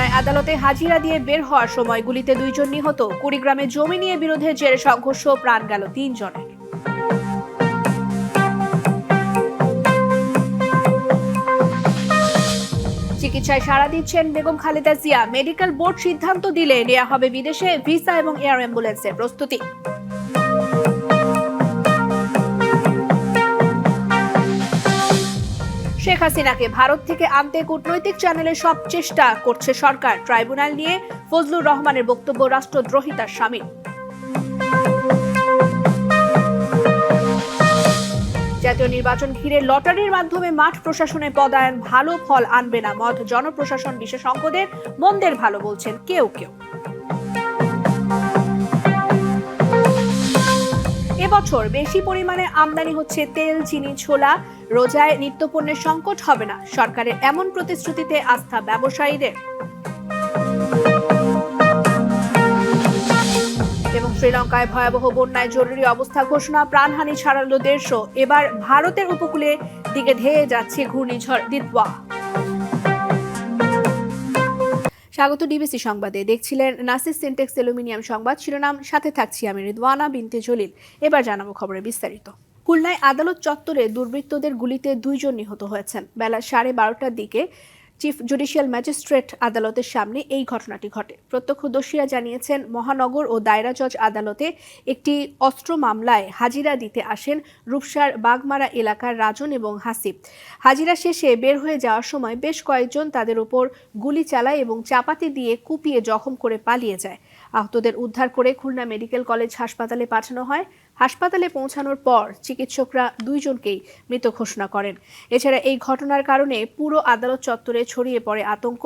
খুলনায় আদালতে হাজিরা দিয়ে বের হওয়ার সময় গুলিতে দুইজন নিহত। কুড়িগ্রামে জমি নিয়ে বিরোধের জেরে সংঘর্ষ, প্রাণ গেল তিনজনের। চিকিৎসায় সাড়া দিচ্ছেন বেগম খালেদা জিয়া। মেডিকেল বোর্ড সিদ্ধান্ত দিলে নেওয়া হবে বিদেশে ভিসা এবং এয়ার অ্যাম্বুলেন্সের প্রস্তুতি। শেখ হাসিনাকে ভারত থেকে আনতে কূটনৈতিক চ্যানেলে সব চেষ্টা করছে সরকার। ট্রাইব্যুনাল নিয়ে ফজলুর রহমানের বক্তব্য রাষ্ট্রদ্রোহিতার সামিল জাতীয় নির্বাচন ঘিরে লটারির মাধ্যমে মাঠ প্রশাসনে পদায়ন ভালো ফল আনবে না মত জনপ্রশাসন বিশেষজ্ঞদের। মন্দের ভালো বলছেন কেউ কেউ। এবছর বেশি পরিমাণে আমদানি হচ্ছে তেল, চিনি, ছোলা। রোজায় নিত্যপণ্যের সংকট হবে না। সরকারের এমন প্রতিশ্রুতিতে আস্থা ব্যবসায়ীদের। এবং শ্রীলঙ্কায় ভয়াবহ বন্যায় জরুরি অবস্থা ঘোষণা প্রাণহানি ছাড়ালো দেড়শো। এবার ভারতের উপকূলে দিকে ধেয়ে যাচ্ছে ঘূর্ণিঝড় দিতওয়া স্বাগত ডিবিসি সংবাদে। দেখছিলেন নাসিস সিনটেক্স অ্যালুমিনিয়াম সংবাদ। শিরোনাম, সাথে থাকছি আমি রিদওয়ানা বিনতে জলিল। এবার জানাব খবরে বিস্তারিত। খুলনায় আদালত চত্বরে দুর্বৃত্তদের গুলিতে দুইজন নিহত হয়েছেন। বেলা সাড়ে বারোটার দিকে চিফ জুডিশিয়াল ম্যাজিস্ট্রেট আদালতের সামনে এই ঘটনাটি ঘটে। প্রত্যক্ষদর্শীরা জানিয়েছেন, মহানগর ও দায়রা জজ আদালতে একটি অস্ত্র মামলায় হাজিরা দিতে আসেন রূপসার বাগমারা এলাকার রাজন এবং হাসিব। হাজিরা শেষে বের হয়ে যাওয়ার সময় বেশ কয়েকজন তাদের উপর গুলি চালায় এবং চাপাতি দিয়ে কুপিয়ে জখম করে পালিয়ে যায়। আহতদের উদ্ধার করে খুলনা মেডিকেল কলেজ হাসপাতালে পাঠানো হয়। হাসপাতালে পৌঁছানোর পর চিকিৎসকরা দুইজনকেই মৃত ঘোষণা করেন। এছাড়া এই ঘটনার কারণে পুরো আদালত চত্বরে ছড়িয়ে পড়ে আতঙ্ক।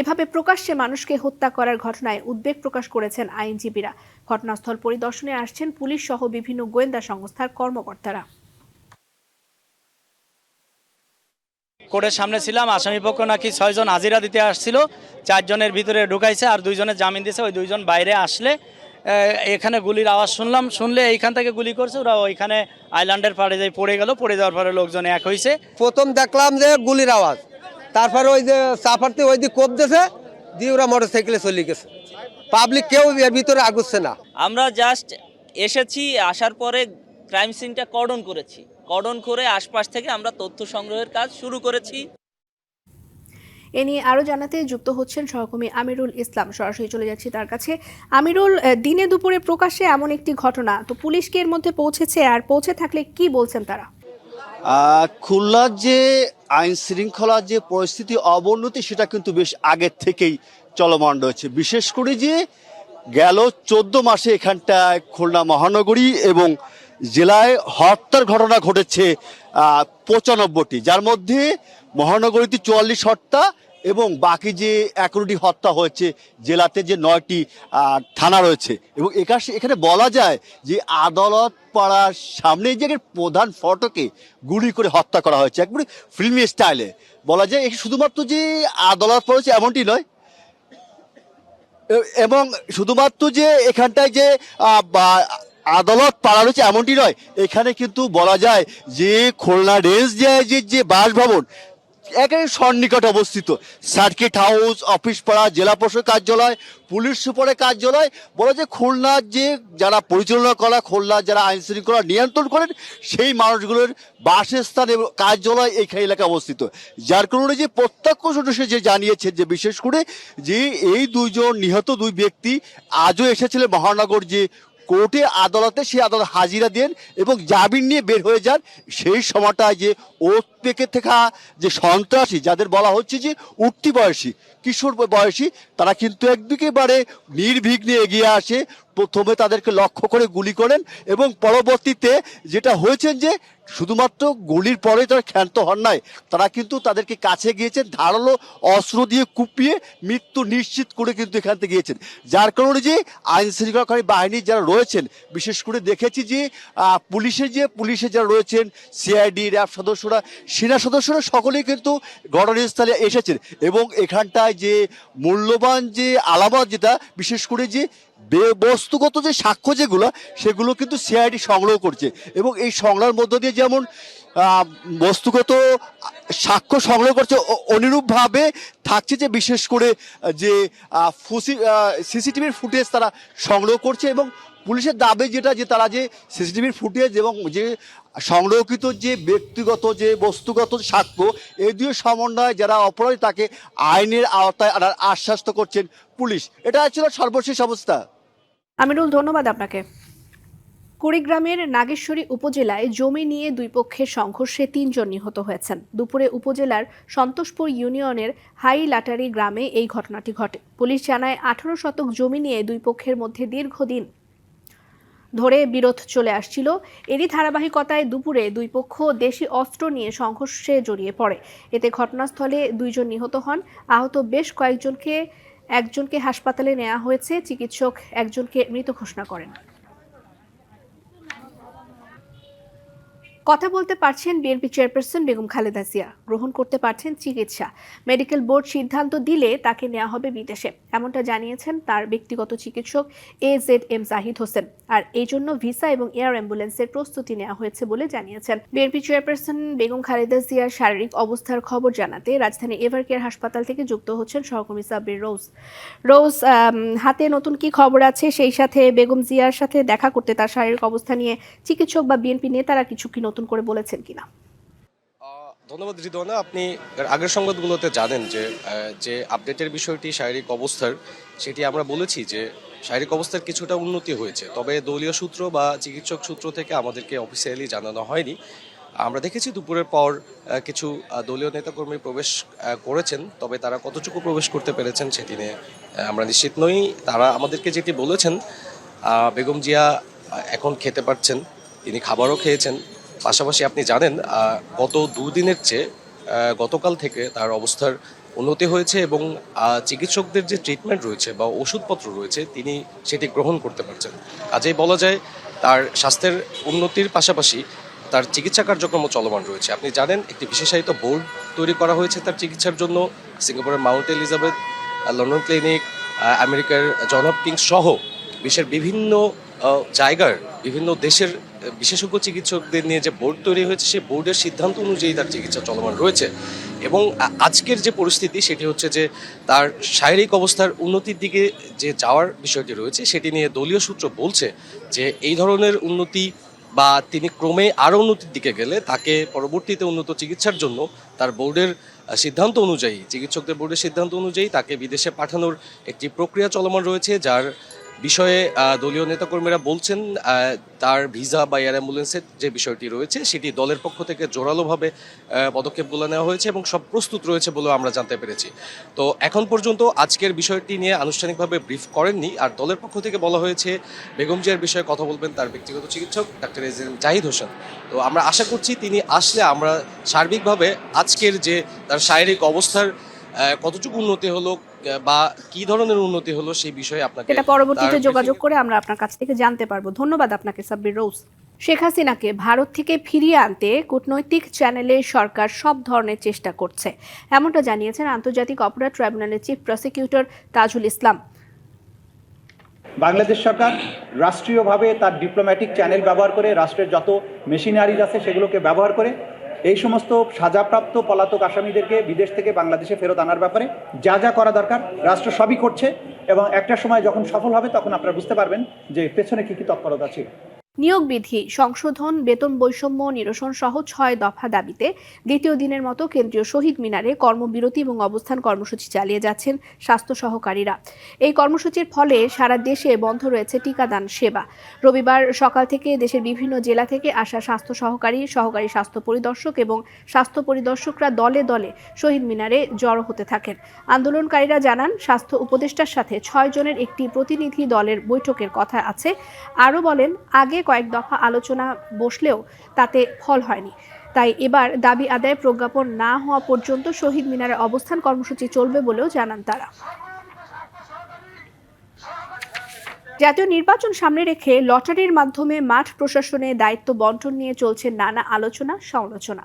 এভাবে প্রকাশ্যে মানুষকে হত্যা করার ঘটনায় উদ্বেগ প্রকাশ করেছেন আইনজীবীরা। ঘটনাস্থল পরিদর্শনে আসছেন পুলিশ সহ বিভিন্ন গোয়েন্দা সংস্থার কর্মকর্তারা। কোর্টের সামনে ছিলাম আসামি পক্ষ নাকি ছয়জন হাজিরা দিতে আসছিল চারজনের ভিতরে ঢুকাইছে আর দুইজনের জামিন দিয়েছে। ওই দুইজন বাইরে আসলে এখানে গুলির আওয়াজ শুনলাম শুনলে এইখান থেকে গুলি করছে ওরা ওইখানে আইল্যান্ডের পাড়ে যাই পড়ে গেল পড়ে যাওয়ার পরে লোকজন এক হয়েছে প্রথম দেখলাম যে গুলির আওয়াজ। তারপরে ওই যে চাপারতে ওই দিক কোপ দিয়েছে দিয়ে ওরা মোটর সাইকেলে চলে গেছে। পাবলিক কেউ এর ভিতরে আগুচ্ছে না। আমরা জাস্ট এসেছি আসার পরে ক্রাইম সিনটা কর্ডন করেছি। কর্ডন করে আশপাশ থেকে আমরা তথ্য সংগ্রহের কাজ শুরু করেছি। এ নিয়ে আরও জানাতে যুক্ত হচ্ছেন সহকর্মী আমিরুল ইসলাম। সরাসরি চলে যাচ্ছি তার কাছে। আমিরুল দিনে দুপুরে প্রকাশ্যে এমন একটি ঘটনা তো পুলিশ কি এর মধ্যে পৌঁছেছে আর পৌঁছে থাকলে কি বলছেন তারা? খুলনার যে আইন শৃঙ্খলার যে পরিস্থিতি অবনতি সেটা কিন্তু বেশ আগের থেকেই চলমান রয়েছে। বিশেষ করে যে গেল চোদ্দ মাসে এখানটায় খুলনা মহানগরী এবং জেলায় হত্যার ঘটনা ঘটেছে পঁচানব্বইটি। যার মধ্যে মহানগরীতে চুয়াল্লিশ হত্যা এবং বাকি যে এগারোটি হত্যা হয়েছে, জেলাতে যে নয়টি থানা রয়েছে। এবং এখানে এখানে বলা যায় যে আদালত পাড়ার সামনে যে প্রধান ফটকে গুলি করে হত্যা করা হয়েছে, একবারে ফিল্মি স্টাইলে। বলা যায় এখানে শুধুমাত্র যে আদালত পড়েছে এমনটি নয় এবং শুধুমাত্র যে এখানটায় যে আদালত পাড়া রয়েছে এমনটি নয়, এখানে কিন্তু বলা যায় যে খুলনা রেঞ্জ যে, যে- যে বাসভবন, একেবারে সন্নিকট অবস্থিত। সার্কিট হাউস, অফিস পাড়া, জেলা প্রশাসক কার্যালয়, পুলিশ সুপারের কার্যালয়, বলা যায় খুলনার যে যারা পরিচালনা করা খুলনার যারা আইন শৃঙ্খলা নিয়ন্ত্রণ করেন, সেই মানুষগুলোর বাসস্থান এবং কার্যালয় এইখানে এলাকায় অবস্থিত। যার কারণে যে প্রত্যক্ষ সদস্য যে জানিয়েছেন যে বিশেষ করে যে এই দুইজন নিহত দুই ব্যক্তি আজও এসেছিলেন মহানগর যে কোর্টে আদালতে সেই আদালত হাজিরা দেন এবং জামিন নিয়ে বের হয়ে যান। সেই সময়টায় যে ওত পেকে থাকা যে সন্ত্রাসী, যাদের বলা হচ্ছে যে উঠতি বয়সী, কিশোর বয়সী, তারা কিন্তু একদিকেবারে নির্বিঘ্নে এগিয়ে আসে। প্রথমে তাদেরকে লক্ষ্য করে গুলি করেন এবং পরবর্তীতে যেটা হয়েছেন যে শুধুমাত্র গুলির পরে তারা ক্ষান্ত হন নাই, তারা কিন্তু তাদেরকে কাছে গিয়েছেন, ধারালো অস্ত্র দিয়ে কুপিয়ে মৃত্যু নিশ্চিত করে কিন্তু এখান থেকে গিয়েছেন। যার কারণে যে আইন শৃঙ্খলাকারী বাহিনীর যারা রয়েছেন, বিশেষ করে দেখেছি যে পুলিশের যে পুলিশে যারা রয়েছেন, সিআইডি, র্যাব সদস্যরা, সেনা সদস্যরা সকলেই কিন্তু ঘটনাস্থলে এসেছেন এবং এখানটায় যে মূল্যবান যে আলামত যেটা, বিশেষ করে যে বস্তুগত যে সাক্ষ্য যেগুলো, সেগুলো কিন্তু সিআইডি সংগ্রহ করছে। এবং এই সংগ্রহের মধ্য দিয়ে যেমন বস্তুগত সাক্ষ্য সংগ্রহ করছে অনুরূপভাবে থাকছে যে বিশেষ করে যে ফুসি সিসিটিভির ফুটেজ তারা সংগ্রহ করছে এবং পুলিশের দাবি যেটা যে তারা যে সিসিটিভির ফুটেজ এবং যে সংরক্ষিত যে ব্যক্তিগত, যে বস্তুগত সাক্ষ্য এই দুই সমন্বয়ে যারা অপরাধী তাকে আইনের আওতায় আনার আশ্বাস করছেন পুলিশ। এটা ছিল সর্বশেষ অবস্থা। আমিরুল ধন্যবাদ আপনাকে। কুড়িগ্রামের নাগেশ্বরী উপজেলায় জমি নিয়ে দুই পক্ষের সংঘর্ষে তিনজন নিহত হয়েছেন। দুপুরে উপজেলার সন্তোষপুর ইউনিয়নের হাই লাটারি গ্রামে এই ঘটনাটি ঘটে। পুলিশ জানায়, আঠারো শতক জমি নিয়ে দুই পক্ষের মধ্যে দীর্ঘদিন ধরে বিরোধ চলে আসছিল। এরই ধারাবাহিকতায় দুপুরে দুই পক্ষ দেশি অস্ত্র নিয়ে সংঘর্ষে জড়িয়ে পড়ে। এতে ঘটনাস্থলে দুইজন নিহত হন। আহত বেশ কয়েকজনকে, একজনকে হাসপাতালে নেওয়া হয়েছে। চিকিৎসক একজনকে মৃত ঘোষণা করেন। কথা বলতে পারছেন বিএনপি চেয়ারপারসন বেগম খালেদা জিয়া। গ্রহণ করতে পারছেন চিকিৎসা। মেডিকেল বোর্ড সিদ্ধান্ত দিলে তাকে নেওয়া হবে বিদেশে। এমনটা জানিয়েছেন তার ব্যক্তিগত চিকিৎসক A Z M Zahid Hossain. আর এই জন্য ভিসা এবং এয়ার অ্যাম্বুলেন্সের প্রস্তুতি নেওয়া হয়েছে বলে জানিয়েছেন। বিএনপি চেয়ারপারসন বেগম খালেদা জিয়ার শারীরিক অবস্থার খবর জানাতে রাজধানী এভারকেয়ার হাসপাতাল থেকে যুক্ত হচ্ছেন সহকর্মী সাব্বির রোজ। রোজ হাতে নতুন কি খবর আছে? সেই সাথে বেগম জিয়ার সাথে দেখা করতে তার শারীরিক অবস্থা নিয়ে চিকিৎসক বা বিএনপি নেতারা কিছু কি নতুন করে বলেছেন কিনা। ধন্যবাদ রিদওয়ানা আপনি আগের সংবাদগুলোতে জানেন যে যে আপডেটের বিষয়টি, শারীরিক অবস্থার, সেটি আমরা বলেছি যে, শারীরিক অবস্থার কিছুটা উন্নতি হয়েছে। তবে দলীয় সূত্র বা চিকিৎসক সূত্র থেকে আমাদেরকে অফিসিয়ালি জানানো হয়নি। আমরা দেখেছি দুপুরের পর কিছু দলীয় নেতাকর্মী প্রবেশ করেছেন, তবে তারা কতটুকু প্রবেশ করতে পেরেছেন সেটি নিয়ে আমরা নিশ্চিত নই। তারা আমাদেরকে যেটি বলেছেন বেগম জিয়া এখন খেতে পারছেন, তিনি খাবারও খেয়েছেন। পাশাপাশি আপনি জানেন গত দুদিনের চেয়ে গতকাল থেকে তার অবস্থার উন্নতি হয়েছে এবং চিকিৎসকদের যে ট্রিটমেন্ট রয়েছে বা ওষুধপত্র রয়েছে, তিনি সেটি গ্রহণ করতে পারছেন। কাজেই বলা যায়, তার স্বাস্থ্যের উন্নতির পাশাপাশি তার চিকিৎসা কার্যক্রম চলমান রয়েছে। আপনি জানেন, একটি বিশেষায়িত বোর্ড তৈরি করা হয়েছে তার চিকিৎসার জন্য। সিঙ্গাপুরের মাউন্ট এলিজাবেথ লন্ডন ক্লিনিক আমেরিকার জন হপকিংস সহ বিশ্বের বিভিন্ন জায়গার বিভিন্ন দেশের বিশেষজ্ঞ চিকিৎসকদের নিয়ে যে বোর্ড তৈরি হয়েছে, সেই বোর্ডের সিদ্ধান্ত অনুযায়ী তার চিকিৎসা চলমান রয়েছে। এবং আজকের যে পরিস্থিতি, সেটি হচ্ছে যে তার শারীরিক অবস্থার উন্নতির দিকে যে যাওয়ার বিষয়টি রয়েছে, সেটি নিয়ে দলীয় সূত্র বলছে যে এই ধরনের উন্নতি বা তিনি ক্রমে আরও উন্নতির দিকে গেলে তাকে পরবর্তীতে উন্নত চিকিৎসার জন্য তার বোর্ডের সিদ্ধান্ত অনুযায়ী, চিকিৎসকদের বোর্ডের সিদ্ধান্ত অনুযায়ী তাকে বিদেশে পাঠানোর একটি প্রক্রিয়া চলমান রয়েছে, যার বিষয়ে দলীয় নেতাকর্মীরা বলছেন তার ভিসা বা এয়ার অ্যাম্বুলেন্সের যে বিষয়টি রয়েছে, সেটি দলের পক্ষ থেকে জোরালোভাবে পদক্ষেপগুলো নেওয়া হয়েছে এবং সব প্রস্তুত রয়েছে বলেও আমরা জানতে পেরেছি। তো এখন পর্যন্ত আজকের বিষয়টি নিয়ে আনুষ্ঠানিকভাবে ব্রিফ করেননি, আর দলের পক্ষ থেকে বলা হয়েছে, বেগম জিয়ার বিষয়ে কথা বলবেন তার ব্যক্তিগত চিকিৎসক ডাক্তার এজ জাহিদ হোসেন। তো আমরা আশা করছি তিনি আসলে আমরা সার্বিকভাবে আজকের যে তার শারীরিক অবস্থার কতটুকু উন্নতি হলো বা কি ধরনের উন্নতি হলো সেই বিষয়ে আপনাকে এটা পরবর্তীতে যোগাযোগ করে আমরা আপনার কাছ থেকে জানতে পারব। ধন্যবাদ আপনাকে সাব্বির রোজ শেখ হাসিনাকে ভারত থেকে ফিরিয়ে আনতে কূটনৈতিক চ্যানেলে সরকার সব ধরনের চেষ্টা করছে। এমনটা জানিয়েছেন আন্তর্জাতিক অপরাধ ট্রাইব্যুনালের চিফ প্রসিকিউটর তাজুল ইসলাম। বাংলাদেশ সরকার রাষ্ট্রীয়ভাবে তার ডিপ্লোম্যাটিক চ্যানেল ব্যবহার করে রাষ্ট্রের যত মেশিনারিজ আছে সেগুলোকে ব্যবহার করে এই সমস্ত সাজাপ্রাপ্ত পলাতক আসামিদেরকে বিদেশ থেকে বাংলাদেশে ফেরত আনার ব্যাপারে যা যা করা দরকার, রাষ্ট্র সবই করছে এবং একটা সময় যখন সফল হবে তখন আপনারা বুঝতে পারবেন যে পেছনে কী কী তৎপরতা ছিল। নিয়োগ বিধি সংশোধন, বেতন বৈষম্য নিরসন সহ ছয় দফা দাবিতে দ্বিতীয় দিনের মতো কেন্দ্রীয় শহীদ মিনারে কর্মবিরতি এবং অবস্থান কর্মসূচি চালিয়ে যাচ্ছেন স্বাস্থ্য সহকারীরা। এই কর্মসূচির ফলে সারা দেশে বন্ধ রয়েছে টিকাদান সেবা। রবিবার সকাল থেকে দেশের বিভিন্ন জেলা থেকে আসা স্বাস্থ্য সহকারী সহকারী স্বাস্থ্য পরিদর্শক এবং স্বাস্থ্য পরিদর্শকরা দলে দলে শহীদ মিনারে জড়ো হতে থাকেন। আন্দোলনকারীরা জানান, স্বাস্থ্য উপদেষ্টার সাথে ছয় জনের একটি প্রতিনিধি দলের বৈঠকের কথা আছে। আরও বলেন, আগে কয়েক দফা আলোচনা বসলেও তাতে ফল হয়নি। তাই এবার দাবি আদায় প্রজ্ঞাপন না হওয়া পর্যন্ত শহীদ মিনারে অবস্থান কর্মসূচি চলবে বলেও জানান তারা। জাতীয় নির্বাচন সামনে রেখে লটারির মাধ্যমে মাঠ প্রশাসনে দায়িত্ব বন্টন নিয়ে চলছে নানা আলোচনা, সমালোচনা।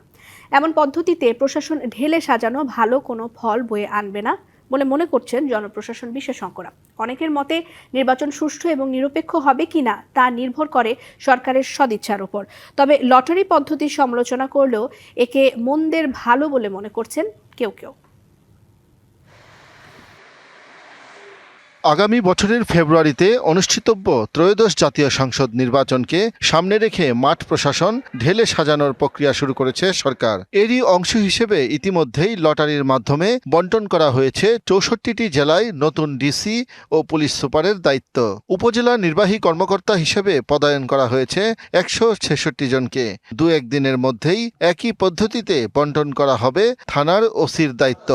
এমন পদ্ধতিতে প্রশাসন ঢেলে সাজানো ভালো কোনো ফল বয়ে আনবে না। বলে মনে করছেন জনপ্রশাসন বিশেষজ্ঞরা। অনেকের মতে নির্বাচন সুষ্ঠু এবং নিরপেক্ষ হবে কিনা তা নির্ভর করে সরকারের সদিচ্ছার উপর। তবে লটারি পদ্ধতির সমালোচনা করলেও একে মন্দের ভালো বলে মনে করছেন কেউ কেউ। আগামী বছরের ফেব্রুয়ারিতে অনুষ্ঠিতব্য ত্রয়োদশ জাতীয় সংসদ নির্বাচনকে সামনে রেখে মাঠ প্রশাসন ঢেলে সাজানোর প্রক্রিয়া শুরু করেছে সরকার। এরই অংশ হিসেবে ইতিমধ্যেই লটারির মাধ্যমে বন্টন করা হয়েছে চৌষট্টিটি জেলায় নতুন ডিসি ও পুলিশ সুপারের দায়িত্ব। উপজেলা নির্বাহী কর্মকর্তা হিসেবে পদায়ন করা হয়েছে একশো ছেষট্টি জনকে। দু একদিনের মধ্যেই একই পদ্ধতিতে বন্টন করা হবে থানার ওসির দায়িত্ব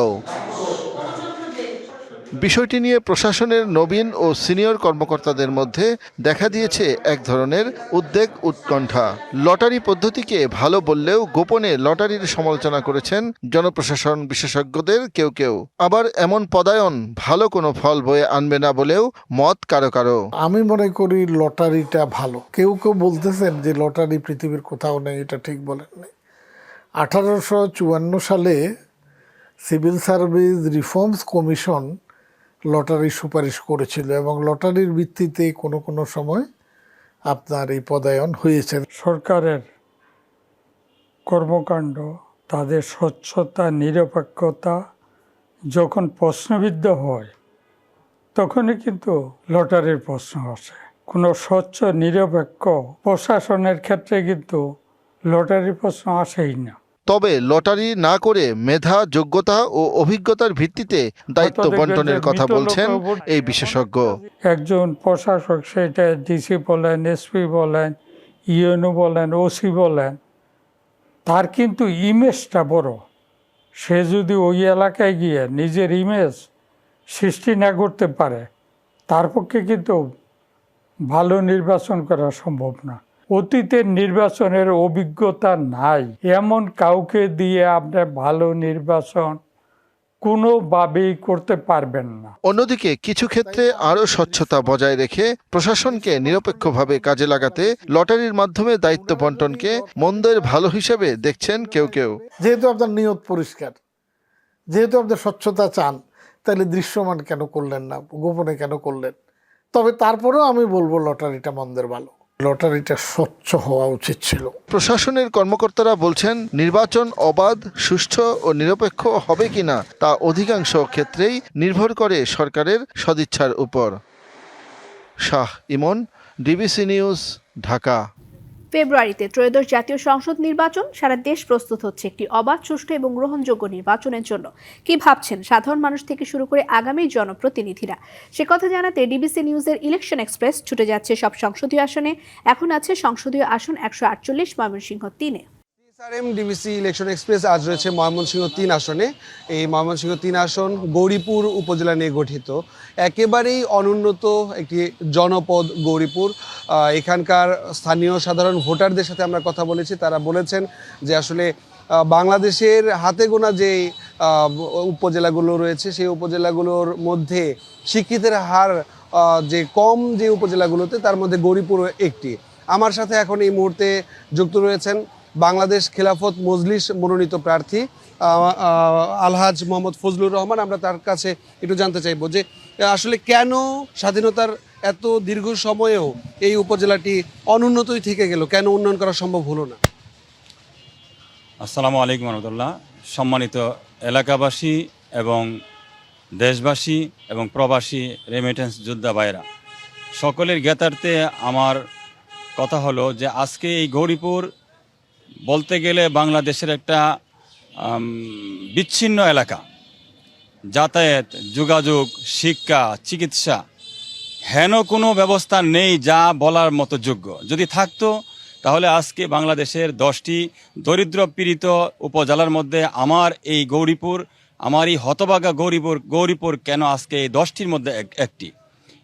বিষয়টি নিয়ে প্রশাসনের নবীন ও সিনিয়র কর্মকর্তাদের মধ্যে দেখা দিয়েছে এক ধরনের উদ্বেগ উৎকণ্ঠা। লটারি পদ্ধতিকে ভালো বললেও গোপনে লটারির সমালোচনা করেছেন জনপ্রশাসন বিশেষজ্ঞদের কেউ কেউ। আবার এমন পদায়ন ভালো কোনো ফল বয়ে আনবে না বলেও মত কারও কারও। আমি মনে করি লটারিটা ভালো। কেউ কেউ বলতেছেন যে লটারি পৃথিবীর কোথাও নেই, এটা ঠিক বলেন আঠারোশো চুয়ান্ন সালে civil service reforms commission lottery সুপারিশ করেছিল এবং লটারির ভিত্তিতে কোনো কোনো সময় আপনার এই পদায়ন হয়েছে। সরকারের কর্মকাণ্ড, তাদের স্বচ্ছতা, নিরপেক্ষতা যখন প্রশ্নবিদ্ধ হয়, তখনই কিন্তু লটারির প্রশ্ন আসে। কোনো স্বচ্ছ, নিরপেক্ষ প্রশাসনের ক্ষেত্রে কিন্তু লটারির প্রশ্ন আসেই না। তবে লটারি না করে মেধা যোগ্যতা ও অভিজ্ঞতার ভিত্তিতে দায়িত্ব বন্টনের কথা বলছেন এই বিশেষজ্ঞ। একজন প্রশাসক সেটা ডিসি বলেন এসপি বলেন ইউএনও বলেন ওসি বলেন তার কিন্তু ইমেজটা বড়। সে যদি ওই এলাকায় গিয়ে নিজের ইমেজ সৃষ্টি না করতে পারে তার পক্ষে কিন্তু ভালো নির্বাচন করা সম্ভব না। অতীতের নির্বাচনের অভিজ্ঞতা নাই। এমন কাউকে দিয়ে আপনি ভালো নির্বাচন কোনোভাবেই করতে পারবেন না। অন্যদিকে কিছু ক্ষেত্রে আরও স্বচ্ছতা বজায় রেখে প্রশাসনকে নিরপেক্ষভাবে কাজে লাগাতে লটারির মাধ্যমে দায়িত্ব বন্টনকে মন্দের ভালো হিসেবে দেখছেন কেউ কেউ। যেহেতু আপনার নিয়ত পরিষ্কার যেহেতু আপনি স্বচ্ছতা চান তাহলে দৃশ্যমান কেন করলেন না গোপনে কেন করলেন? তবে তারপরেও আমি বলব লটারিটা মন্দের ভালো। লটারিটা স্বচ্ছ হওয়া উচিত ছিল। প্রশাসনের কর্মকর্তারা বলছেন, নির্বাচন অবাধ, সুষ্ঠু ও নিরপেক্ষ হবে কিনা তা অধিকাংশ ক্ষেত্রেই নির্ভর করে সরকারের সদিচ্ছার উপর। Shah Emon, DBC news, Dhaka. ফেব্রুয়ারিতে ত্রয়োদশ জাতীয় সংসদ নির্বাচন, সারা দেশ প্রস্তুত হচ্ছে একটি অবাধ, সুষ্ঠু এবং গ্রহণযোগ্য নির্বাচনের জন্য। কি ভাবছেন সাধারণ মানুষ থেকে শুরু করে আগামী জনপ্রতিনিধিরা? সে কথা জানাতে ডিবিসি নিউজের ইলেকশন এক্সপ্রেস ছুটে যাচ্ছে সব সংসদীয় আসনে। এখন আছে সংসদীয় আসন একশো আটচল্লিশ ময়মনসিংহ তিনে। এসআরএম ডিবিসি ইলেকশন এক্সপ্রেস আজ রয়েছে ময়মনসিংহ তিন আসনে। এই ময়মনসিংহ তিন আসন গৌরীপুর উপজেলা নিয়ে গঠিত। একেবারেই অনুন্নত একটি জনপদ গৌরীপুর। এখানকার স্থানীয় সাধারণ ভোটারদের সাথে আমরা কথা বলেছি। তারা বলেছেন যে আসলে বাংলাদেশের হাতে গোনা যে উপজেলাগুলো রয়েছে, সেই উপজেলাগুলোর মধ্যে শিক্ষিতের হার যে কম যে উপজেলাগুলোতে, তার মধ্যে গৌরীপুর একটি। আমার সাথে এখন এই মুহূর্তে যুক্ত রয়েছেন বাংলাদেশ খেলাফত মজলিস মনোনীত প্রার্থী আলহাজ মোহাম্মদ ফজলুর রহমান। আমরা তার কাছে একটু জানতে চাইব যে আসলে কেন স্বাধীনতার এত দীর্ঘ সময়েও এই উপজেলাটি অনুন্নতই থেকে গেল? কেন উন্নয়ন করা সম্ভব হলো না? আসসালামু আলাইকুম রহমতুল্লাহ। সম্মানিত এলাকাবাসী এবং দেশবাসী এবং প্রবাসী রেমিটেন্স যোদ্ধা ভাইরা সকলের জ্ঞাতার্থে আমার কথা হলো যে, আজকে এই গৌরীপুর বলতে গেলে বাংলাদেশের একটা বিচ্ছিন্ন এলাকা। যাতায়াত, যোগাযোগ, শিক্ষা, চিকিৎসা, হেন কোনো ব্যবস্থা নেই যা বলার মতো যোগ্য। যদি থাকতো, তাহলে আজকে বাংলাদেশের দশটি দরিদ্র পীড়িত উপজেলার মধ্যে আমার এই গৌরীপুর আমার এই হতবাগা গৌরীপুর গৌরীপুর কেন আজকে এই দশটির মধ্যে এক- একটি?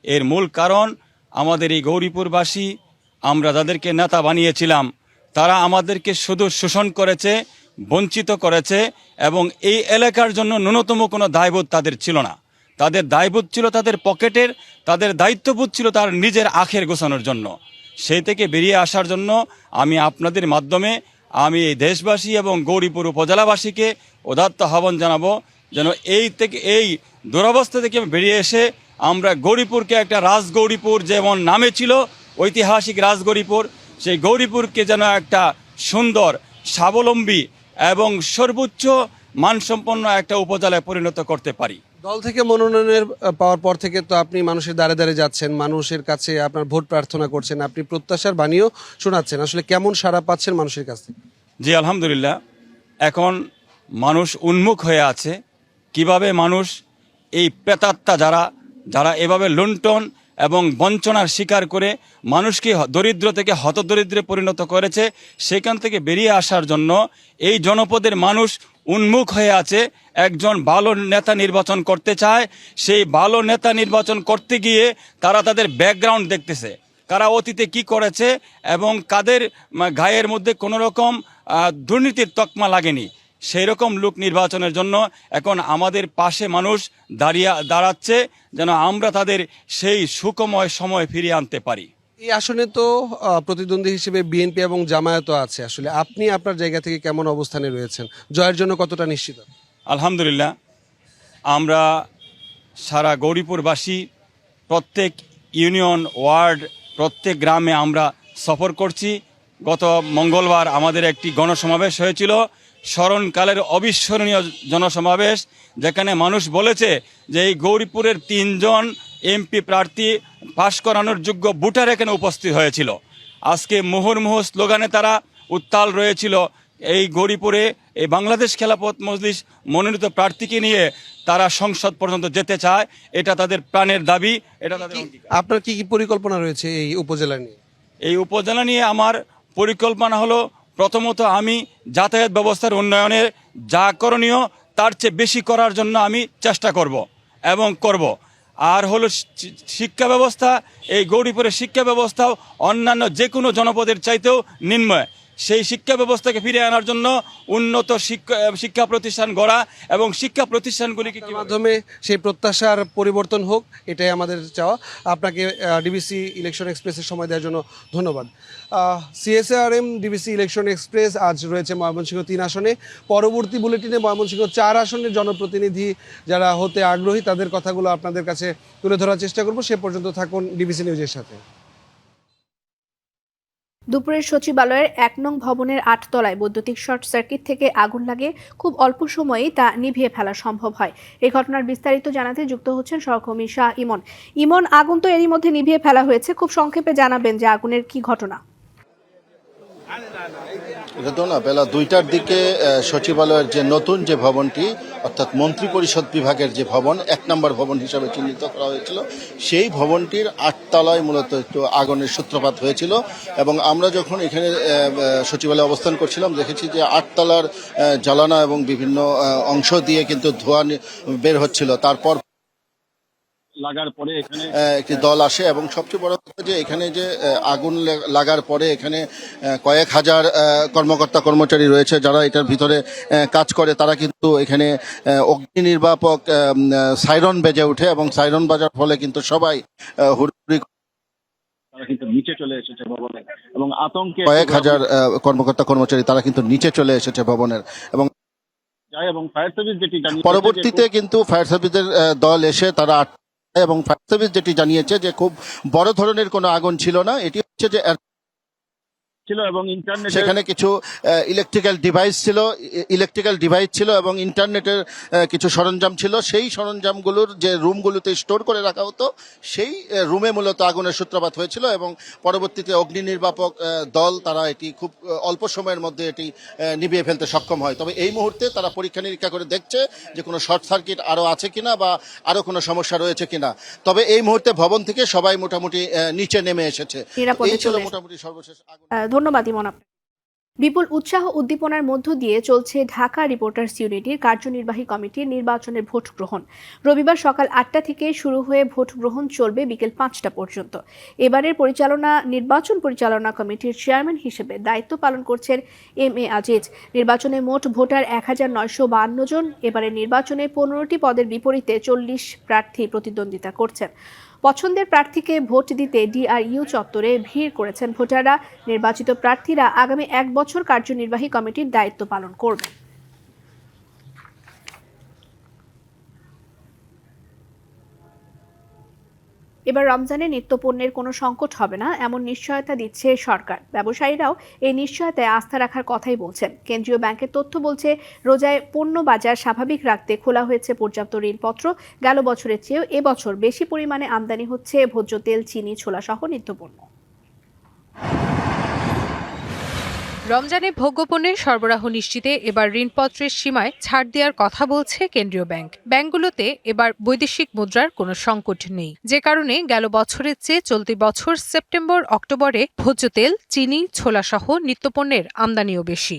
এর মূল কারণ, আমাদের এই গৌরীপুরবাসী, আমরা যাদেরকে নেতা বানিয়েছিলাম তারা আমাদেরকে শুধু শোষণ করেছে, বঞ্চিত করেছে এবং এই এলাকার জন্য ন্যূনতম কোনো দায়বোধ তাদের ছিল না। তাদের দায়বোধ ছিল তাদের পকেটের, তাদের দায়িত্ববোধ ছিল তার নিজের আখের গোছানোর জন্য। সেই থেকে বেরিয়ে আসার জন্য আমি আপনাদের মাধ্যমে আমি এই দেশবাসী এবং গৌরীপুর উপজেলাবাসীকে উদাত্ত আহ্বান জানাব যেন এই থেকে, এই দুরবস্থা থেকে বেরিয়ে এসে আমরা গৌরীপুরকে একটা রাজগৌরীপুর যেমন নামে ছিল, ঐতিহাসিক রাজগৌরীপুর সেই গৌরীপুরকে যেন একটা সুন্দর স্বাবলম্বী এবং সর্বোচ্চ মানসম্পন্ন একটা উপজেলায় পরিণত করতে পারি। দল থেকে মনোনয়নের পাওয়ার পর থেকে তো আপনি মানুষের দ্বারে দ্বারে যাচ্ছেন মানুষের কাছে আপনার ভোট প্রার্থনা করছেন আপনি প্রত্যাশার বাণীও শোনাচ্ছেন। আসলে কেমন সাড়া পাচ্ছেন মানুষের কাছ থেকে? জি আলহামদুলিল্লাহ। এখন মানুষ উন্মুখ হয়ে আছে। কীভাবে মানুষ এই প্রেতাত্মা যারা যারা এভাবে লুণ্ঠন এবং বঞ্চনার শিকার করে মানুষকে দরিদ্র থেকে হতদরিদ্রে পরিণত করেছে, সেখান থেকে বেরিয়ে আসার জন্য এই জনপদের মানুষ উন্মুখ হয়ে আছে। একজন ভালো নেতা নির্বাচন করতে চায়, সেই ভালো নেতা নির্বাচন করতে গিয়ে তারা তাদের ব্যাকগ্রাউন্ড দেখতেছে। কারা অতীতে কি করেছে এবং কাদের গায়ের মধ্যে কোনো রকম দুর্নীতির তকমা লাগেনি। সেই রকম লোক নির্বাচনের জন্য এখন আমাদের পাশে মানুষ দাঁড়িয়ে দাঁড়াচ্ছে যেন আমরা তাদের সেই সুখময় সময় ফিরিয়ে আনতে পারি। এই আসনে তো প্রতিদ্বন্দ্বী হিসেবে বিএনপি এবং জামায়াতও আছে আসলে। আপনি আপনার জায়গা থেকে কেমন অবস্থানে রয়েছেন? জয়ের জন্য কতটা নিশ্চিত? আলহামদুলিল্লাহ আমরা সারা গৌরীপুরবাসী প্রত্যেক ইউনিয়ন ওয়ার্ড প্রত্যেক গ্রামে আমরা সফর করছি। গত মঙ্গলবার আমাদের একটি গণসমাবেশ হয়েছিল। স্মরণকালের অবিস্মরণীয় জনসমাবেশ যেখানে মানুষ বলেছে যে এই গৌরীপুরের তিনজন এমপি প্রার্থী পাশ করানোর যোগ্য ভোটার এখানে উপস্থিত হয়েছিল। আজকে মুহুর্মুহু স্লোগানে তারা উত্তাল রয়েছিল। এই গৌরীপুরে এই বাংলাদেশ খেলাপথ মজলিস মনোনীত প্রার্থীকে নিয়ে তারা সংসদ পর্যন্ত যেতে চায়। এটা তাদের প্রাণের দাবি এটা তাদের আপনার কি কি পরিকল্পনা রয়েছে এই উপজেলা নিয়ে? এই উপজেলা নিয়ে আমার পরিকল্পনা হলো প্রথমত আমি যাতায়াত ব্যবস্থার উন্নয়নের যা করণীয়, তার চেয়ে বেশি করার জন্য আমি চেষ্টা করব এবং করব। আর হলো শিক্ষা ব্যবস্থা, এই গৌরীপুরের শিক্ষা ব্যবস্থাও অন্যান্য যে কোনো জনপদের চাইতেও নিম্নয় সেই শিক্ষা ব্যবস্থাকে ফিরিয়ে আনার জন্য উন্নত শিক্ষা শিক্ষা প্রতিষ্ঠান গড়া এবং শিক্ষা প্রতিষ্ঠানগুলিকে মাধ্যমে সেই প্রত্যাশার পরিবর্তন হোক এটাই আমাদের চাওয়া। আপনাকে ডিবিসি ইলেকশন এক্সপ্রেসের সময় দেওয়ার জন্য ধন্যবাদ। সিএসআরএম ডিবিসি ইলেকশন এক্সপ্রেস আজ রয়েছে ময়মনসিংহ তিন আসনে। পরবর্তী বুলেটিনে ময়মনসিংহ চার আসনের জনপ্রতিনিধি যারা হতে আগ্রহী তাদের কথাগুলো আপনাদের কাছে তুলে ধরার চেষ্টা করব। সে পর্যন্ত থাকুন ডিবিসি নিউজের সাথে। দুপুরের সচিবালয়ের এক নং ভবনের আটতলায় বৈদ্যুতিক শর্ট সার্কিট থেকে আগুন লাগে। খুব অল্প সময়েই তা নিভিয়ে ফেলা সম্ভব হয়। এই ঘটনার বিস্তারিত জানাতে যুক্ত হচ্ছেন সহকর্মী শাহ ইমন। ইমন, আগুন তো এরই মধ্যে নিভিয়ে ফেলা হয়েছে। খুব সংক্ষেপে জানাবেন যে আগুনের কি ঘটনা। এটা তো না বেলা দুইটার দিকে সচিবালয়ের যে নতুন যে ভবনটি, অর্থাৎ মন্ত্রী পরিষদ বিভাগের যে ভবন, এক নম্বর ভবন হিসাবে চিহ্নিত করা হয়েছিল, সেই ভবনটির আটতলায় মূলত একটু আগুনের সূত্রপাত হয়েছিল এবং আমরা যখন এখানে সচিবালয়ে অবস্থান করছিলাম, দেখেছি যে আটতলার জ্বালানা এবং বিভিন্ন অংশ দিয়ে কিন্তু ধোঁয়া বের হচ্ছিল। তারপর লাগার পরে এখানে একটি দল আসে এবং সবচেয়ে বড় কথা যে এখানে যে আগুন লাগার পরে এখানে কয়েক হাজার কর্মকর্তা কর্মচারী রয়েছে যারা এটার ভিতরে কাজ করে। তারা কিন্তু এখানে অগ্নি নির্বাপক সাইরন বেজে ওঠে এবং সাইরন বাজার ফলে কিন্তু সবাই হুড়হুড়ি তারা কিন্তু নিচে চলে এসেছে ভবনে এবং আতঙ্কে কয়েক হাজার কর্মকর্তা কর্মচারী তারা কিন্তু নিচে চলে এসেছে ভবনের এবং যায় এবং ফায়ার সার্ভিস যেটি পরবর্তীতে কিন্তু ফায়ার সার্ভিসের দল এসে তারা এবং ফায়ার সার্ভিস যেটি জানিয়েছে যে খুব বড় ধরনের কোনো আগুন ছিল না। এটি হচ্ছে যে ছিল এবং ইন্টারনেট সেখানে কিছু ইলেকট্রিক্যাল ডিভাইস ছিল ইলেকট্রিক্যাল ডিভাইস ছিল এবং ইন্টারনেটের কিছু সরঞ্জাম ছিল। সেই সরঞ্জামগুলোর যে রুমগুলোতে স্টোর করে রাখা হতো সেই রুমে মূলত আগুনের সূত্রপাত হয়েছিল এবং পরবর্তীতে অগ্নি নির্বাপক দল তারা এটি খুব অল্প সময়ের মধ্যে এটি আহ, নিভিয়ে ফেলতে সক্ষম হয়। তবে এই মুহূর্তে তারা পরীক্ষা নিরীক্ষা করে দেখছে যে কোনো শর্ট সার্কিট আরও আছে কিনা বা আরও কোনো সমস্যা রয়েছে কিনা। তবে এই মুহূর্তে ভবন থেকে সবাই মোটামুটি নিচে নেমে এসেছে। নিরাপদে এই ছিল মোটামুটি সর্বশেষ ধন্যবাদ, ইমন বিপুল উৎসাহ উদ্দীপনার মধ্য দিয়ে চলছে ঢাকা রিপোর্টার্স ইউনিটির কার্যনির্বাহী কমিটির নির্বাচনের ভোট গ্রহণ। রবিবার সকাল আটটা থেকে শুরু হয়ে ভোট গ্রহণ চলবে বিকেল পাঁচটা পর্যন্ত। এবারের পরিচালনা, নির্বাচন পরিচালনা কমিটির চেয়ারম্যান হিসেবে দায়িত্ব পালন করছেন এম এ আজিজ। নির্বাচনে মোট ভোটার এক হাজার নয়শো বাহান্ন জন। এবারের নির্বাচনে পনেরোটি পদের বিপরীতে চল্লিশ প্রার্থী প্রতিদ্বন্দ্বিতা করছেন। পছন্দের প্রার্থীকে ভোট দিতে ডিআরইউ চত্বরে ভিড় করেছেন ভোটাররা। নির্বাচিত প্রার্থীরা আগামী এক বছর কার্যনির্বাহী কমিটির দায়িত্ব পালন করবেন। এবার রমজানে নিত্যপণ্যের কোনো সংকট হবে না, এমন নিশ্চয়তা দিচ্ছে সরকার। ব্যবসায়ীরাও এই নিশ্চয়তায় আস্থা রাখার কথাই বলছেন। কেন্দ্রীয় ব্যাংকের তথ্য বলছে, রোজায় পণ্য বাজার স্বাভাবিক রাখতে খোলা হয়েছে পর্যাপ্ত ঋণপত্র, গেল বছরের চেয়েও এবছর বেশি পরিমাণে আমদানি হচ্ছে ভোজ্য তেল, চিনি, ছোলা সহ নিত্যপণ্য। রমজানে ভোগ্যপণ্যের সরবরাহ নিশ্চিতে এবার ঋণপত্রের সীমায় ছাড় দেওয়ার কথা বলছে কেন্দ্রীয় ব্যাংক। ব্যাংকগুলোতে এবার বৈদেশিক মুদ্রার কোনো সংকট নেই। যে কারণে গেল বছরের চেয়ে চলতি বছর সেপ্টেম্বর, অক্টোবরে ভোজ্য তেল, চিনি ছোলাসহ নিত্যপণ্যের আমদানিও বেশি।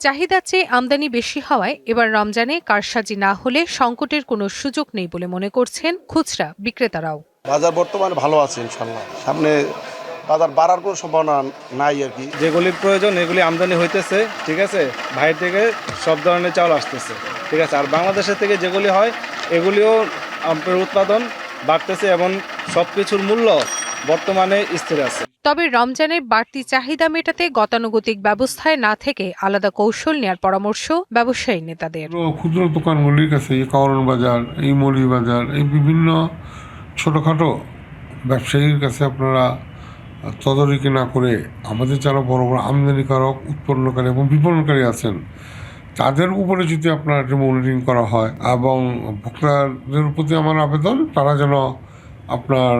চাহিদার চেয়ে আমদানি বেশি হওয়ায় এবার রমজানে কারসাজি না হলে সংকটের কোনো সুযোগ নেই বলে মনে করছেন খুচরা বিক্রেতারাও। বাজার বর্তমানে ভালো আছে ইনশাল্লাহ। সামনে বাজার বাড়ার কোনো সম্ভাবনা নাই আর কি। যেগুলির প্রয়োজন এগুলি আমদানি হইতেছে ঠিক আছে? বাইরে থেকে সব ধরনের চাউল আসতেছে ঠিক আছে? আর বাংলাদেশের থেকে যেগুলি হয় এগুলিও উৎপাদন বাড়তেছে এবং সব কিছুর মূল্য বর্তমানে স্থির আছে। তবে রমজানের বাড়তি চাহিদা মেটাতে গতানুগতিক ব্যবস্থায় না থেকে আলাদা কৌশল নেয়ার পরামর্শ ব্যবসায়ী নেতাদের। ক্ষুদ্র দোকানগুলির কাছে এই কারণ বাজার এই মৌলি বাজার এই বিভিন্ন ছোটোখাটো ব্যবসায়ীর কাছে আপনারা তদারকি না করে আমাদের যারা বড় বড় আমদানিকারক উৎপন্নকারী এবং বিপণনকারী আছেন তাদের উপরে যদি আপনার একটা মনিটরিং করা হয় এবং ভোক্তাদের প্রতি আমার আবেদন তারা যেন আপনার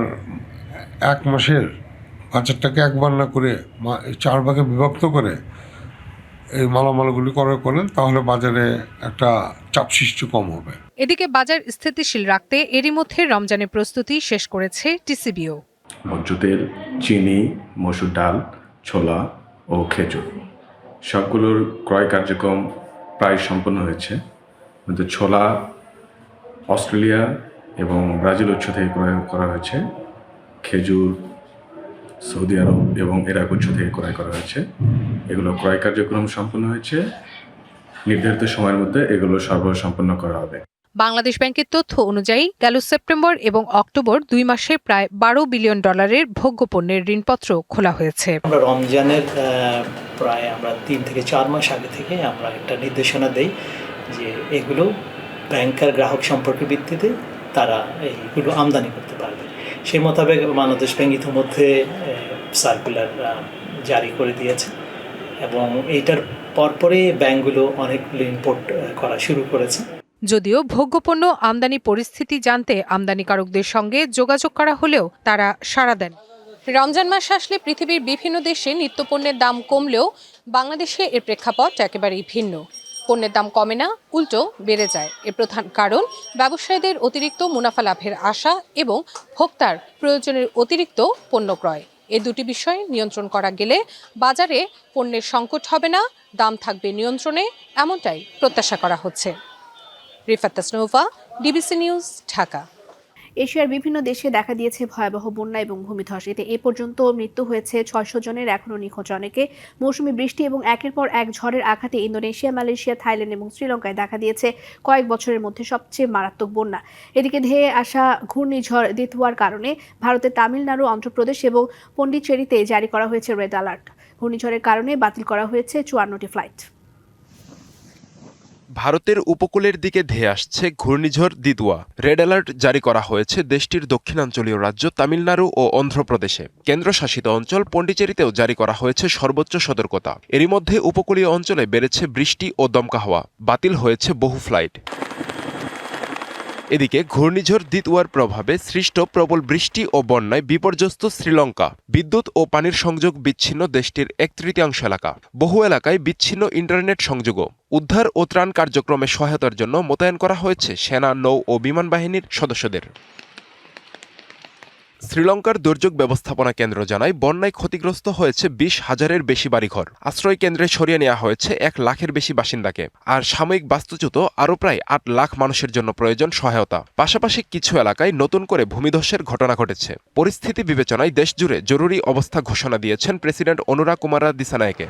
এক মাসের বাজারটাকে একবার না করে মা- চার ভাগে বিভক্ত করে এই মালামালগুলি ক্রয় করেন তাহলে বাজারে একটা চাপ সৃষ্টি কম হবে। এদিকে বাজার স্থিতিশীল রাখতে এরই মধ্যে রমজানের প্রস্তুতি শেষ করেছে টিসিবিও। তেল চিনি, মসুর ডাল, ছোলা ও খেজুর। সবগুলোর ক্রয় কার্যক্রম প্রায় সম্পন্ন হয়েছে। কিন্তু ছোলা অস্ট্রেলিয়া এবং ব্রাজিল উৎস থেকে ক্রয় করা হয়েছে। খেজুর, সৌদি আরব এবং এরাক উৎস থেকে ক্রয় করা হয়েছে। এগুলো ক্রয় কার্যক্রম সম্পন্ন হয়েছে। নির্ধারিত সময়ের মধ্যে এগুলো সরবরাহ সম্পন্ন করা হবে। বাংলাদেশ ব্যাংকের তথ্য অনুযায়ী গেল সেপ্টেম্বর এবং অক্টোবর দুই মাসে প্রায় বারো বিলিয়ন ডলারের ভোগ্যপণ্যের ঋণপত্র খোলা হয়েছে। রমজানের প্রায় আমরা তিন থেকে চার মাস আগে থেকে আমরা একটা নির্দেশনা দেই যে এগুলো ব্যাংকার গ্রাহক সম্পর্কের ভিত্তিতে তারা এইগুলো আমদানি করতে পারবে। সেই মোতাবেক বাংলাদেশ ব্যাংক ইতিমধ্যে সার্কুলার জারি করে দিয়েছে এবং এইটার পরপরে ব্যাংকগুলো অনেকগুলো ইম্পোর্ট করা শুরু করেছে। যদিও ভোগ্যপণ্য আমদানি পরিস্থিতি জানতে আমদানিকারকদের সঙ্গে যোগাযোগ করা হলেও তারা সাড়া দেন। রমজান মাস আসলে পৃথিবীর বিভিন্ন দেশে নিত্যপণ্যের দাম কমলেও বাংলাদেশে এর প্রেক্ষাপট একেবারেই ভিন্ন। পণ্যের দাম কমে না, উল্টো বেড়ে যায়। এর প্রধান কারণ, ব্যবসায়ীদের অতিরিক্ত মুনাফা লাভের আশা এবং ভোক্তার প্রয়োজনের অতিরিক্ত পণ্য ক্রয়। এ দুটি বিষয় নিয়ন্ত্রণ করা গেলে বাজারে পণ্যের সংকট হবে না, দাম থাকবে নিয়ন্ত্রণে, এমনটাই প্রত্যাশা করা হচ্ছে। Rifat Tasnova, DBC news, Dhaka. এশিয়ার বিভিন্ন দেশে দেখা দিয়েছে ভয়াবহ বন্যা এবং ভূমিধস। এতে এ পর্যন্ত মৃত্যু হয়েছে ছয়শো জনের, এখনও নিখোঁজ অনেকে। মৌসুমি বৃষ্টি এবং একের পর এক ঝড়ের আঘাতে ইন্দোনেশিয়া, মালয়েশিয়া, থাইল্যান্ড এবং শ্রীলঙ্কায় দেখা দিয়েছে কয়েক বছরের মধ্যে সবচেয়ে মারাত্মক বন্যা। এদিকে ধেয়ে আসা ঘূর্ণিঝড় দিতওয়ার কারণে ভারতের তামিলনাড়ু, অন্ধ্রপ্রদেশ এবং পন্ডিচেরিতে জারি করা হয়েছে রেড অ্যালার্ট। ঘূর্ণিঝড়ের কারণে বাতিল করা হয়েছে চুয়ান্নটি ফ্লাইট। ভারতের উপকূলের দিকে ধেয়ে আসছে ঘূর্ণিঝড় দিদুয়া। রেড অ্যালার্ট জারি করা হয়েছে দেশটির দক্ষিণাঞ্চলীয় রাজ্য তামিলনাড়ু ও অন্ধ্রপ্রদেশে। কেন্দ্রশাসিত অঞ্চল পণ্ডিচেরিতেও জারি করা হয়েছে সর্বোচ্চ সতর্কতা। এরই মধ্যে উপকূলীয় অঞ্চলে বেড়েছে বৃষ্টি ও দমকা হাওয়া। বাতিল হয়েছে বহু ফ্লাইট। এদিকে ঘূর্ণিঝড় দিতওয়ার প্রভাবে সৃষ্ট প্রবল বৃষ্টি ও বন্যায় বিপর্যস্ত শ্রীলঙ্কা। বিদ্যুৎ ও পানির সংযোগ বিচ্ছিন্ন দেশটির এক তৃতীয়াংশ এলাকা। বহু এলাকায় বিচ্ছিন্ন ইন্টারনেট সংযোগও। উদ্ধার ও ত্রাণ কার্যক্রমে সহায়তার জন্য মোতায়েন করা হয়েছে সেনা, নৌ ও বিমান বাহিনীর সদস্যদের। শ্রীলঙ্কার দুর্যোগ ব্যবস্থাপনা কেন্দ্র জানায়, বন্যায় ক্ষতিগ্রস্ত হয়েছে বিশ হাজারের বেশি বাড়িঘর। আশ্রয় কেন্দ্রে সরিয়ে নেওয়া হয়েছে এক লাখের বেশি বাসিন্দাকে। আর সাময়িক বাস্তুচ্যুত আরও প্রায় আট লাখ মানুষের জন্য প্রয়োজন সহায়তা। পাশাপাশি কিছু এলাকায় নতুন করে ভূমিধসের ঘটনা ঘটেছে। পরিস্থিতি বিবেচনায় দেশজুড়ে জরুরি অবস্থা ঘোষণা দিয়েছেন প্রেসিডেন্ট অনুরা কুমারা দিসানায়কে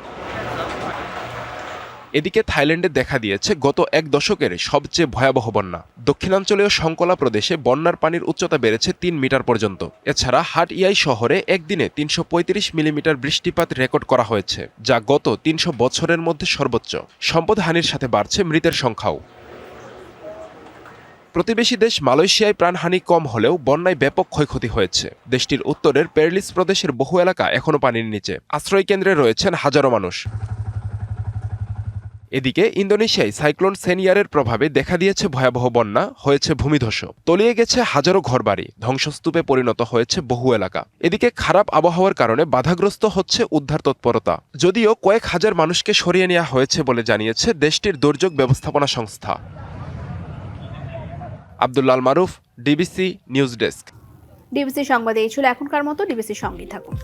এদিকে থাইল্যান্ডে দেখা দিয়েছে গত এক দশকের সবচেয়ে ভয়াবহ বন্যা। দক্ষিণাঞ্চলীয় সংকলা প্রদেশে বন্যার পানির উচ্চতা বেড়েছে তিন মিটার পর্যন্ত। এছাড়া হাট ইয়াই শহরে একদিনে তিনশো পঁয়ত্রিশ মিলিমিটার বৃষ্টিপাত রেকর্ড করা হয়েছে, যা গত তিনশো বছরের মধ্যে সর্বোচ্চ। সম্পদহানির সাথে বাড়ছে মৃতের সংখ্যাও। প্রতিবেশী দেশ মালয়েশিয়ায় প্রাণহানি কম হলেও বন্যায় ব্যাপক ক্ষয়ক্ষতি হয়েছে। দেশটির উত্তরের পেরলিস প্রদেশের বহু এলাকা এখনও পানির নিচে। আশ্রয় কেন্দ্রে রয়েছেন হাজারো মানুষ। এদিকে ইন্দোনেশিয়ায় সাইক্লোন সেনিয়ারের প্রভাবে দেখা দিয়েছে ভয়াবহ বন্যা, হয়েছে ভূমিধস। তলিয়ে গেছে হাজারো ঘরবাড়ি, ধ্বংসস্তূপে পরিণত হয়েছে বহু এলাকা। এদিকে খারাপ আবহাওয়ার কারণে বাধাগ্রস্ত হচ্ছে উদ্ধার তৎপরতা। যদিও কয়েক হাজার মানুষকে সরিয়ে নেওয়া হয়েছে বলে জানিয়েছে দেশটির দুর্যোগ ব্যবস্থাপনা সংস্থা। Abdullal Maruf, DBC news desk. DBC সংবাদে এই ছিল এখনকার মতো। ডিবিসির সঙ্গেই থাকুন।